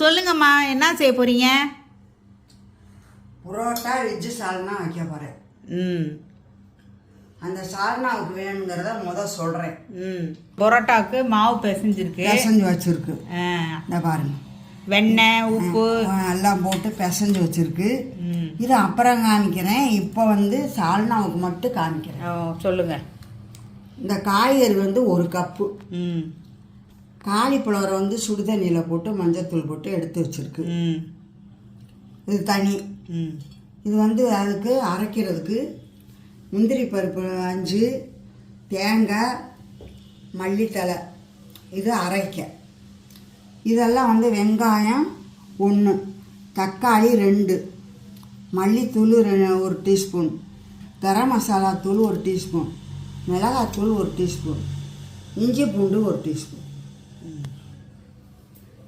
சொல்லுங்கம்மா என்ன செய்ய போகிறீங்க புரோட்டா வெஜ்ஜு சால்னா வைக்க போகிறேன் ம். அந்த சால்னாவுக்கு வேணுங்கிறத முத சொல்கிறேன் ம். பரோட்டாவுக்கு மாவு பிசைஞ்சிருக்கு. பிசைஞ்சு வச்சுருக்கு. ஆ, இந்த பாருங்க. வெண்ணெய் உப்பு. எல்லாம் போட்டு பிசைஞ்சு வச்சுருக்கு. ம். இது அப்புறம் காமிக்கிறேன். இப்போ வந்து சால்னாவுக்கு மட்டும் காமிக்கிறேன். சொல்லுங்கள் இந்த காய்கறி வந்து ஒரு கப்பு. ம். காலிஃப்ளவரை வந்து சுடுதண்ணியில் போட்டு மஞ்சத்தூள் போட்டு எடுத்து வச்சுருக்கு. இது தனி. இது வந்து அதுக்கு அரைக்கிறதுக்கு முந்திரி பருப்பு அஞ்சு தேங்காய் மல்லித்தழை. இது அரைக்க. இதெல்லாம் வந்து வெங்காயம் ஒன்று தக்காளி ரெண்டு மல்லித்தூள் ஒரு டீஸ்பூன் கரம் மசாலா தூள் ஒரு டீஸ்பூன் மிளகாத்தூள் ஒரு டீஸ்பூன் இஞ்சி பூண்டு ஒரு டீஸ்பூன்.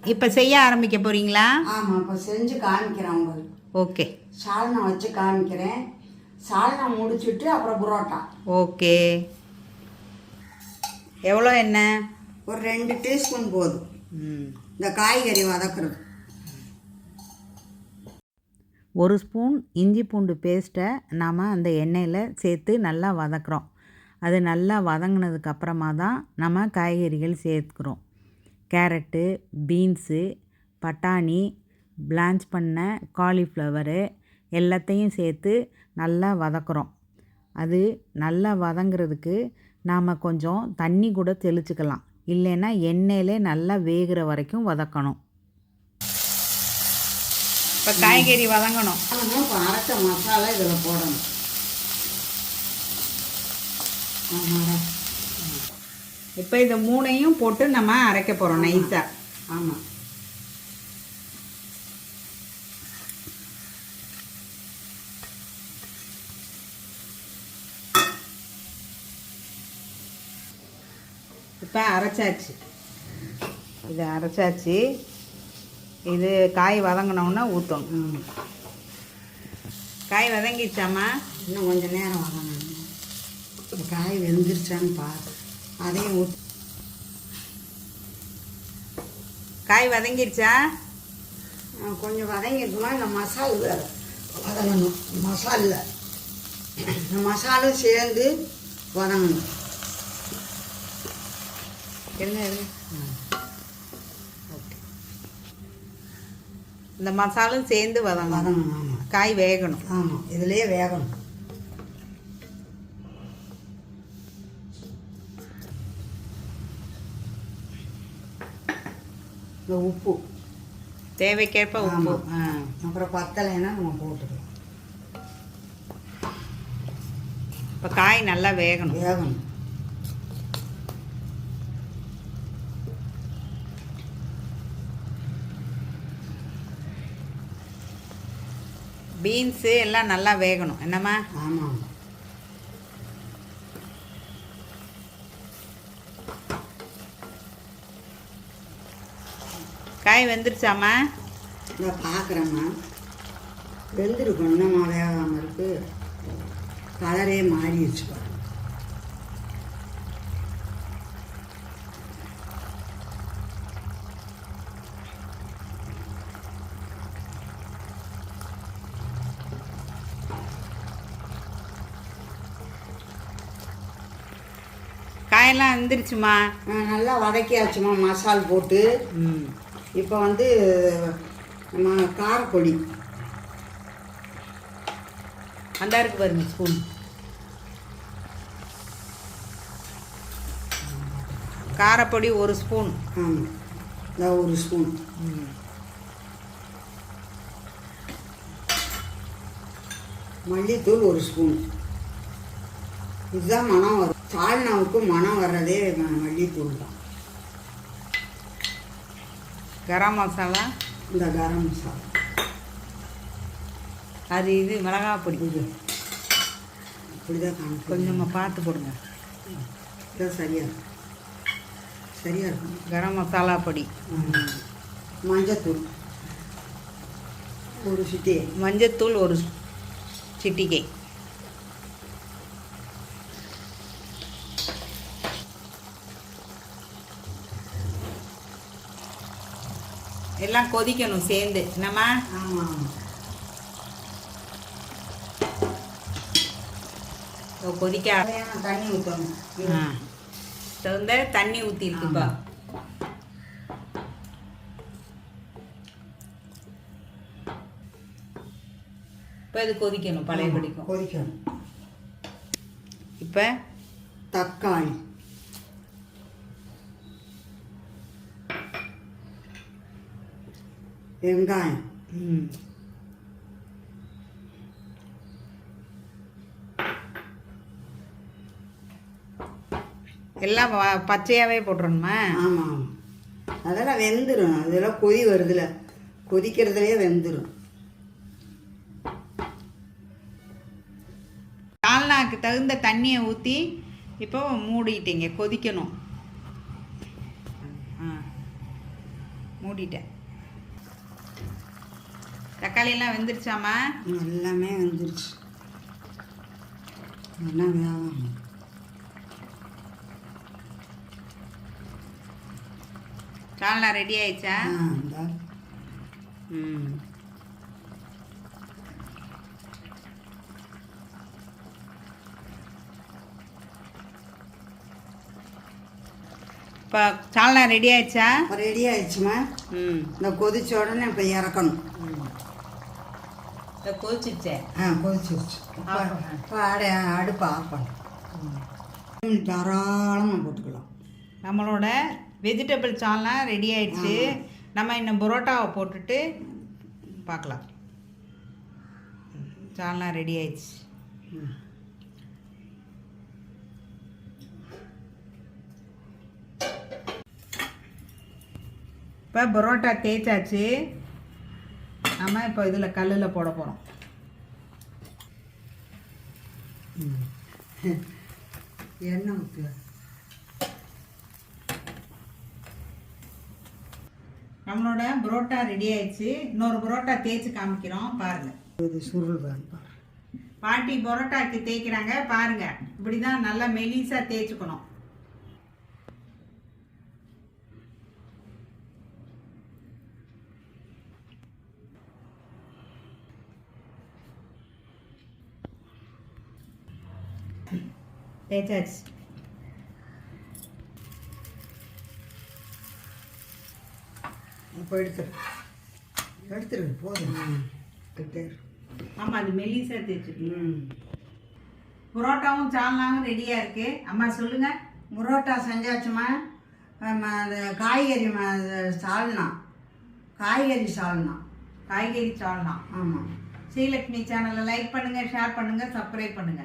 இப்போ செய்ய ஆரம்பிக்க போகிறீங்களா ஆமாம் இப்போ செஞ்சு காமிக்கிறேன் உங்களுக்கு. ஓகே. சால்னா வச்சு காமிக்கிறேன். சால்னா முடிச்சுட்டு அப்புறம் புரோட்டா. ஓகே. எவ்வளோ எண்ணெய்? ஒரு ரெண்டு டீஸ்பூன் போதும். ம். இந்த காய்கறி வதக்குறது. ஒரு ஸ்பூன் இஞ்சி பூண்டு பேஸ்ட்டை நாம் அந்த எண்ணெயில் சேர்த்து நல்லா வதக்குறோம். அது நல்லா வதங்கினதுக்கு அப்புறமா தான் நம்ம காய்கறிகள் சேர்த்துக்கிறோம். கேரட்டு பீன்ஸு பட்டாணி பிளான்ச் பண்ண காலிஃப்ளவரு எல்லாத்தையும் சேர்த்து நல்லா வதக்குறோம். அது நல்லா வதங்குறதுக்கு நாம் கொஞ்சம் தண்ணி கூட தெளிச்சுக்கலாம். இல்லைன்னா எண்ணெயிலே நல்லா வேகிற வரைக்கும் வதக்கணும். இப்போ காய்கறி வதங்கணும். இப்போ அரைச்ச மசாலா இதில் போடணும். ஆமாடா. இப்போ இந்த மூணையும் போட்டு நம்ம அரைக்க போகிறோம் நைஸாக ஆமாம் இப்போ அரைச்சாச்சு. இது அரைச்சாச்சு. இது காய் வதங்கினோன்னா ஊற்றணும் ம் காய் வதங்கிடுச்சாம்மா? இன்னும் கொஞ்சம் நேரம் வதங்கணும். காய் வெந்துருச்சான்னு பாரு அதையும் ஊற்றி காய் வதங்கிடுச்சா கொஞ்சம் வதங்கிருக்குமா? இந்த மசால் வதங்கணும். மசாலில் இந்த மசாலும் சேர்ந்து வதங்கணும். ஓகே. இந்த மசாலும் சேர்ந்து வதங்கணும். காய் வேகணும். ஆமாம் இதுலேயே வேகணும். இந்த உப்பு. தேவைக்கேற்ப உப்பு. அப்புறம் பத்தலைன்னா நம்ம போட்டுக்கலாம். இப்போ காய் நல்லா வேகணும். வேகணும். பீன்ஸு எல்லாம் நல்லா வேகணும். என்னம்மா? ஆமாம். காய் வெந்துருச்சாம்மா? இந்த பார்க்குறேம்மா வெந்திருக்கும் இன்னமா வேகாமல் இருக்கு. கலரே மாறிடுச்சு காயெல்லாம் வெந்துருச்சுமா நல்லா வதக்கியாச்சுமா மசால் போட்டு. இப்போ வந்து நம்ம காரப்பொடி. அந்த இருக்கு பாருங்க ஸ்பூன் காரப்பொடி ஒரு ஸ்பூன் ஆமாம் இந்த ஒரு ஸ்பூன் மல்லித்தூள் ஒரு ஸ்பூன் இதுதான் மனம் வரும். சால்னாவுக்கு மனம் வர்றதே மல்லித்தூள் தான் கரம் மசாலா? இந்த கரம் மசாலா. அது இது மிளகாய் பொடி. இது. இப்படி தான் கொஞ்சமாக பார்த்து போடுங்க. இதான் சரியா இருக்கும். சரியா இருக்கும். கரம் மசாலா பொடி. மஞ்சத்தூள். ஒரு சிட்டி மஞ்சத்தூள் ஒரு சிட்டிகை. எல்லாம் கொதிக்கணும் சேர்ந்து. நம்ம கொதிக்க தண்ணி ஊற்றணும் ஆ. தகுந்த தண்ணி ஊற்றிருக்குப்பா இப்போ இது கொதிக்கணும் பழைய பிடிக்கும் கொதிக்கணும். இப்போ? தக்காளி. வெங்காயம் ம் எல்லாம் வ- பச்சையாவே போட்டுறணுமா? ஆமாம் ஆமாம் அதெல்லாம் வெந்துடும் அதெல்லாம் கொதி வருதுல. கொதிக்கிறதுலே வெந்துடும் சால்னாக்கு தகுந்த தண்ணியை ஊற்றி இப்போ மூடிட்டீங்க. கொதிக்கணும். ஆ மூடிட்டேன். தக்காளியெல்லாம் வெந்துருச்சாமா எல்லாமே வெந்துருச்சு. என்ன வேகணும். சால்னா ரெடி ஆயிடுச்சா. ம். இப்போ சால்னா ரெடி ஆயிடுச்சா? ரெடி ஆயிடுச்சுமா ம். இந்த கொதிச்ச உடனே இப்போ இறக்கணும். இப்போ கொதிச்சிச்சேன் ஆ கொதிச்சிருச்சு. இப்போ அடை அடுப்பை ஆஃப் பண்ணு. தாராளமாக போட்டுக்கலாம். நம்மளோட வெஜிடபிள் சால்னா ரெடி ஆயிடுச்சு. நம்ம இன்னும் பரோட்டாவை போட்டுட்டு பார்க்கலாம். சால்னா ரெடி ஆயிடுச்சு. ம். இப்போ பரோட்டா தேய்ச்சாச்சு. நம்ம இப்போ இதில் கல்லில் போட போகிறோம் எண்ணெய் ஊற்று நம்மளோட பரோட்டா ரெடி ஆயிடுச்சு. இன்னொரு பரோட்டா தேய்ச்சி காமிக்கிறோம். பாருங்கள் இது சுருள் வேணும் பாட்டி பரோட்டாக்கு தேய்க்கிறாங்க. பாருங்க. இப்படிதான் நல்லா மெலிசா தேய்ச்சுக்கணும். தேய்ச்சாச்சு இப்போ எடுத்துரு எடுத்துரு போதும் எடுத்துரு. ஆமா அது மெலிசா தேய்ச்சிக்கணும் ம் புரோட்டாவும் சால்னாவும் ரெடியா இருக்கு அம்மா சொல்லுங்க. புரோட்டா செஞ்சாச்சுமா அது காய்கறி சால்னா. காய்கறி சால்னா. காய்கறி சால்னா. ஆமாம் ஸ்ரீலக்ஷ்மி சேனலை லைக் பண்ணுங்க ஷேர் பண்ணுங்க சப்ஸ்கிரைப் பண்ணுங்க.